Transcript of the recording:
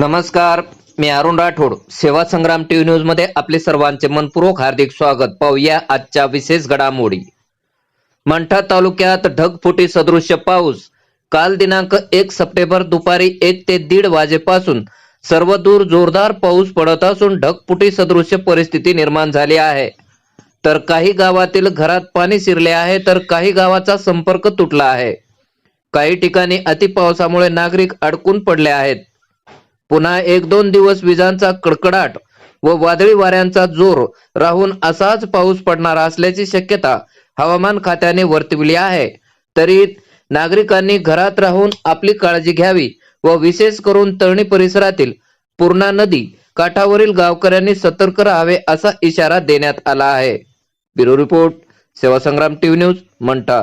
नमस्कार मी अरुण राठोड. सेवा संग्राम टीव्ही न्यूजमध्ये आपले सर्वांचे मनपूर्वक हार्दिक स्वागत. पाहूया आजच्या विशेष घडामोडी. मंठा तालुक्यात ढगफुटी सदृश्य पाऊस. काल दिनांक एक सप्टेंबर दुपारी एक ते दीड वाजेपासून सर्वदूर जोरदार पाऊस पडत असून ढगफुटी सदृश्य परिस्थिती निर्माण झाली आहे. तर काही गावातील घरात पाणी शिरले आहे तर काही गावाचा संपर्क तुटला आहे. काही ठिकाणी अतिपावसामुळे नागरिक अडकून पडले आहेत. पुन्हा एक दोन दिवस विजांचा कडकडाट व वादळी वाऱ्यांचा जोर राहून असाच पाऊस पडणार असल्याची शक्यता हवामान खात्याने वर्तविली आहे. तरी नागरिकांनी घरात राहून आपली काळजी घ्यावी व विशेष करून तळणी परिसरातील पूर्णा नदी काठावरील गावकऱ्यांनी सतर्क राहावे असा इशारा देण्यात आला आहे. ब्युरो रिपोर्ट सेवा संग्राम टीव्ही न्यूज मंठा.